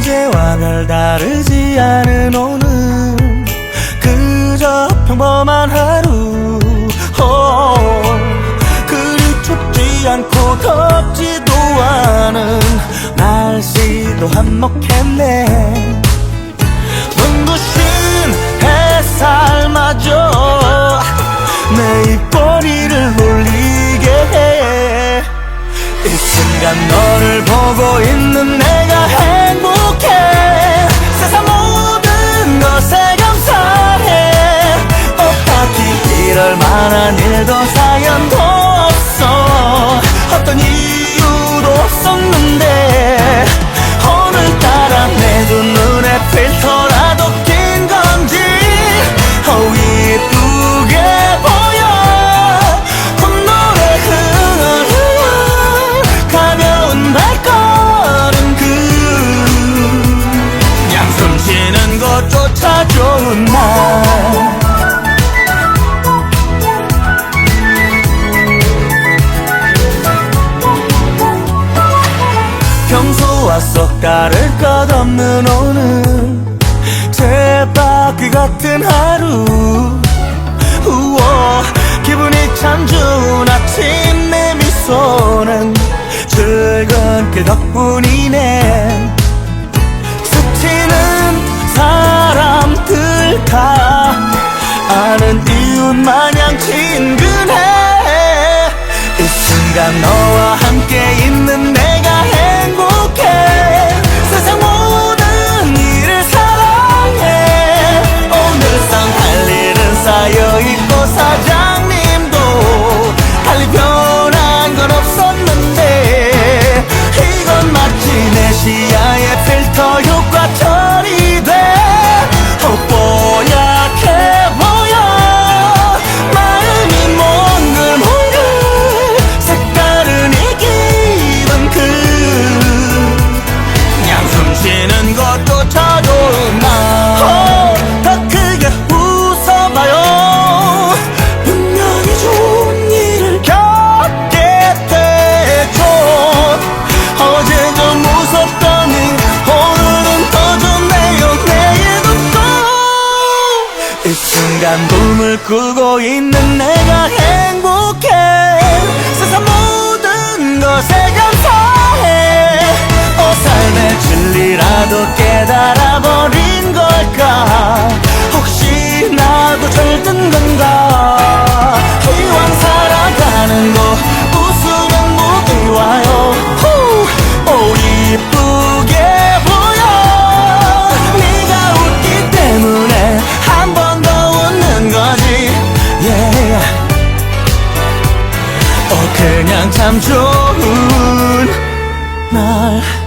어제와 별 다르지 않은 오늘. 그저 평범한 하루. 어, 그리 춥지 않고 덥지도 않은 날씨도 한몫했네. 눈부신 햇살마저 내 입꼬리를 놀리게 해 이 순간 너를 보고 있는 좋은 날. 평소와 썩 다를 것 없는 오늘. 제바퀴 그 같은 하루. 우와 기분이 참 좋은 아침 내 미소는. 즐거운 그 덕분이 마냥 친근해. 이 순간 너 이 순간 꿈을 꾸고 있는 내가 행복해. 참 좋은 날.